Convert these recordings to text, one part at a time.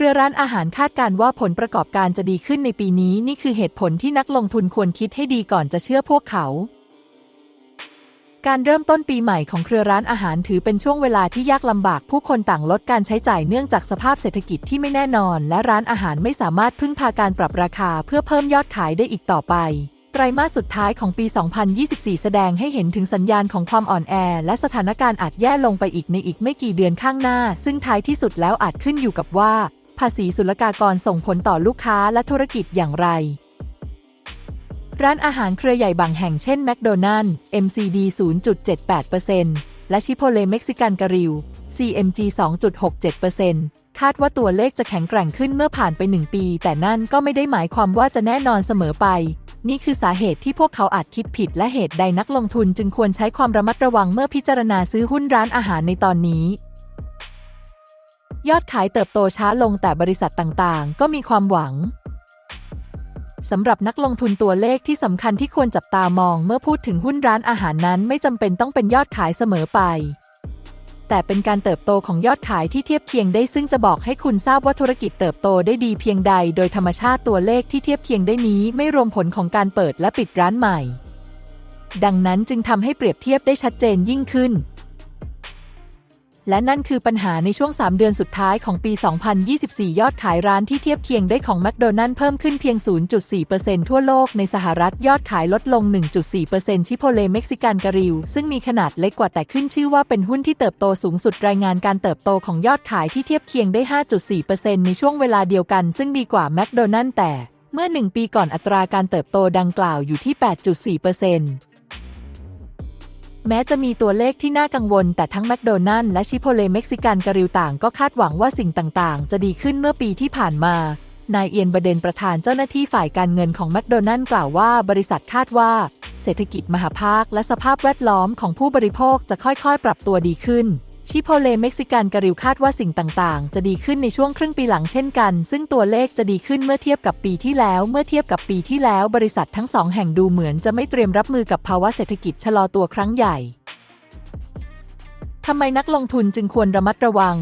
เครือร้านอาหารคาดการว่าผลประกอบการจะดีขึ้นในปีนี้ นี่คือเหตุผลที่นักลงทุนควรคิดให้ดีก่อนจะเชื่อพวกเขาการเริ่มต้นปีใหม่ของเครือร้านอาหารถือเป็นช่วงเวลาที่ยากลำบากผู้คนต่างลดการใช้จ่ายเนื่องจากสภาพเศรษฐกิจที่ไม่แน่นอน และร้านอาหารไม่สามารถพึ่งพาการปรับราคาเพื่อเพิ่มยอดขายได้อีกต่อไป ไตรมาสสุดท้ายของปี 2024 แสดงให้เห็นถึงสัญญาณของความอ่อนแอ และสถานการณ์อาจแย่ลงไปอีกในอีกไม่กี่เดือนข้างหน้า ซึ่งท้ายที่สุดแล้วอาจขึ้นอยู่กับว่า ภาษีศุลกากรส่งผลต่อลูกค้าและธุรกิจอย่างไร ร้านอาหารเครือใหญ่บางแห่งเช่นแมคโดนัลล์ MCD 0.78%และชิโพเลเม็กซิกันการิล CMG 2.67%คาดว่าตัวเลขจะแข็งแกร่งขึ้นเมื่อผ่านไป 1 ปี แต่นั่นก็ไม่ได้หมายความว่าจะแน่นอนเสมอไป นี่คือสาเหตุที่พวกเขาอาจคิดผิดและเหตุใดนักลงทุนจึงควรใช้ความระมัดระวังเมื่อพิจารณาซื้อหุ้นร้านอาหารในตอนนี้ ยอดขายเติบโตช้าลงแต่บริษัทต่างๆ ก็มีความหวังสำหรับนักลงทุนตัวเลขที่สำคัญที่ควรจับตามองเมื่อพูดถึงหุ้นร้านอาหารนั้นไม่จำเป็นต้องเป็นยอดขายเสมอไป แต่เป็นการเติบโตของยอดขายที่เทียบเคียงได้ซึ่งจะบอกให้คุณทราบว่าธุรกิจเติบโตได้ดีเพียงใด โดยธรรมชาติตัวเลขที่เทียบเคียงได้นี้ไม่รวมผลของการเปิดและปิดร้านใหม่ ดังนั้นจึงทำให้เปรียบเทียบได้ชัดเจนยิ่งขึ้น และนั่นคือปัญหาในช่วง 3 เดือนสุดท้ายของปี 2024 ยอดขายร้านที่เทียบเคียงได้ของแมคโดนัลล์เพิ่มขึ้นเพียง 0.4%ทั่วโลกในสหรัฐยอดขายลดลง 1.4%ชิโพเลเม็กซิกันการิลซึ่งมีขนาดเล็กกว่าแต่ขึ้นชื่อว่าเป็นหุ้นที่เติบโตสูงสุดรายงานการเติบโตของยอดขายที่เทียบเคียงได้ 5.4%ในช่วงเวลาเดียวกัน ซึ่งดีกว่าแมคโดนัลล์แต่ เมื่อ 1 ปีก่อนอัตราการเติบโตดังกล่าวอยู่ที่ 8.4% แม้จะมีตัวเลขที่น่ากังวล แต่ทั้งแมคโดนัลล์และชิโพเลเม็กซิกันการิวต่างก็คาดหวังว่าสิ่งต่างๆ จะดีขึ้นเมื่อปีที่ผ่านมานายเอียนบเดนประธานเจ้าหน้าที่ฝ่ายการเงินของแมคโดนัลล์กล่าวว่าบริษัทคาดว่า เศรษฐกิจมหาภาคและสภาพแวดล้อมของผู้บริโภคจะค่อยๆ ปรับตัวดีขึ้น ชิโพเลเม็กซิกันกริวคาดว่าสิ่งต่างๆ จะดีขึ้นในช่วงครึ่งปีหลังเช่นกัน ซึ่งตัวเลขจะดีขึ้นเมื่อเทียบกับปีที่แล้ว เมื่อเทียบกับปีที่แล้ว บริษัททั้งสองแห่งดูเหมือนจะไม่เตรียมรับมือกับภาวะเศรษฐกิจชะลอตัวครั้งใหญ่ทำไมนักลงทุนจึงควรระมัดระวัง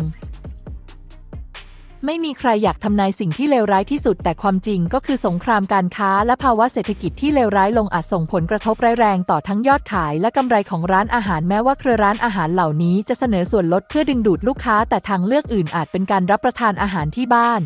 ไม่มีใครอยากทำนายสิ่งที่เลวร้ายที่สุด แต่ความจริงก็คือสงครามการค้าและภาวะเศรษฐกิจที่เลวร้ายลงอาจส่งผลกระทบร้ายแรงต่อทั้งยอดขายและกำไรของร้านอาหารแม้ว่าเครือร้านอาหารเหล่านี้จะเสนอส่วนลดเพื่อดึงดูดลูกค้า แต่ทางเลือกอื่นอาจเป็นการรับประทานอาหารที่บ้าน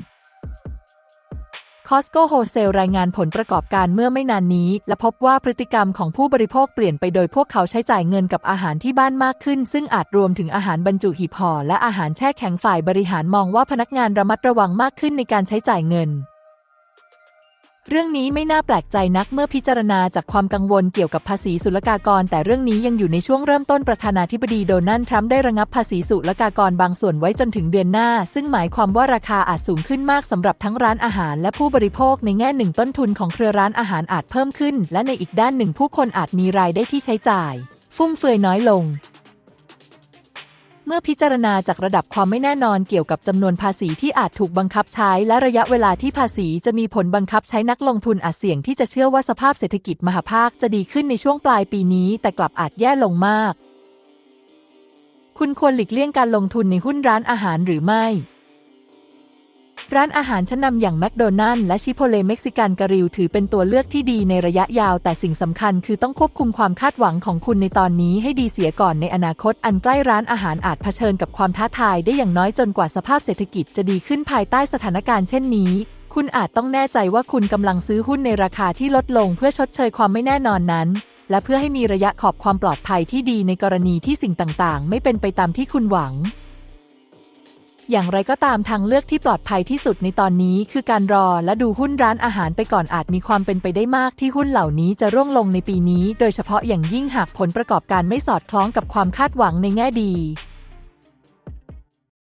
Costco Wholesale รายงานผลประกอบการเมื่อไม่นานนี้ และพบว่าพฤติกรรมของผู้บริโภคเปลี่ยนไปโดยพวกเขาใช้จ่ายเงินกับอาหารที่บ้านมากขึ้น ซึ่งอาจรวมถึงอาหารบรรจุหีบห่อและอาหารแช่แข็งฝ่ายบริหารมองว่าพนักงานระมัดระวังมากขึ้นในการใช้จ่ายเงิน เรื่องนี้ไม่น่าแปลกใจนักเมื่อพิจารณาจากความกังวลเกี่ยวกับภาษีศุลกากร แต่เรื่องนี้ยังอยู่ในช่วงเริ่มต้นประธานาธิบดีโดนัลด์ทรัมป์ได้ระงับภาษีศุลกากรบางส่วนไว้จนถึงเดือนหน้า ซึ่งหมายความว่าราคาอาจสูงขึ้นมากสำหรับทั้งร้านอาหารและผู้บริโภคในแง่หนึ่งต้นทุนของเครือร้านอาหารอาจเพิ่มขึ้น และในอีกด้านหนึ่งผู้คนอาจมีรายได้ที่ใช้จ่าย ฟุ่มเฟือยน้อยลง เมื่อพิจารณาจากระดับความไม่แน่นอนเกี่ยวกับจำนวนภาษีที่อาจถูกบังคับใช้และระยะเวลาที่ภาษีจะมีผลบังคับใช้นักลงทุนอาจเสี่ยงที่จะเชื่อว่าสภาพเศรษฐกิจมหาภาคจะดีขึ้นในช่วงปลายปีนี้ แต่กลับอาจแย่ลงมาก คุณควรหลีกเลี่ยงการลงทุนในหุ้นร้านอาหารหรือไม่ ร้านอาหารชั้นนำอย่างแมคโดนัลล์และชิโพเลเม็กซิกันการิลถือเป็นตัวเลือกที่ดีในระยะยาว แต่สิ่งสำคัญคือต้องควบคุมความคาดหวังของคุณในตอนนี้ให้ดีเสียก่อนในอนาคต อันใกล้ร้านอาหารอาจเผชิญกับความท้าทายได้อย่างน้อยจนกว่าสภาพเศรษฐกิจจะดีขึ้นภายใต้สถานการณ์เช่นนี้คุณอาจต้องแน่ใจว่าคุณกำลังซื้อหุ้นในราคาที่ลดลงเพื่อชดเชยความไม่แน่นอนนั้น และเพื่อให้มีระยะขอบความปลอดภัยที่ดีในกรณีที่สิ่งต่างๆ ไม่เป็นไปตามที่คุณหวัง อย่างไรก็ตามทางเลือกที่ปลอดภัยที่สุดในตอนนี้ คือการรอและดูหุ้นร้านอาหารไปก่อนอาจมีความเป็นไปได้มากที่หุ้นเหล่านี้จะร่วงลงในปีนี้ โดยเฉพาะอย่างยิ่งหากผลประกอบการไม่สอดคล้องกับความคาดหวังในแง่ดี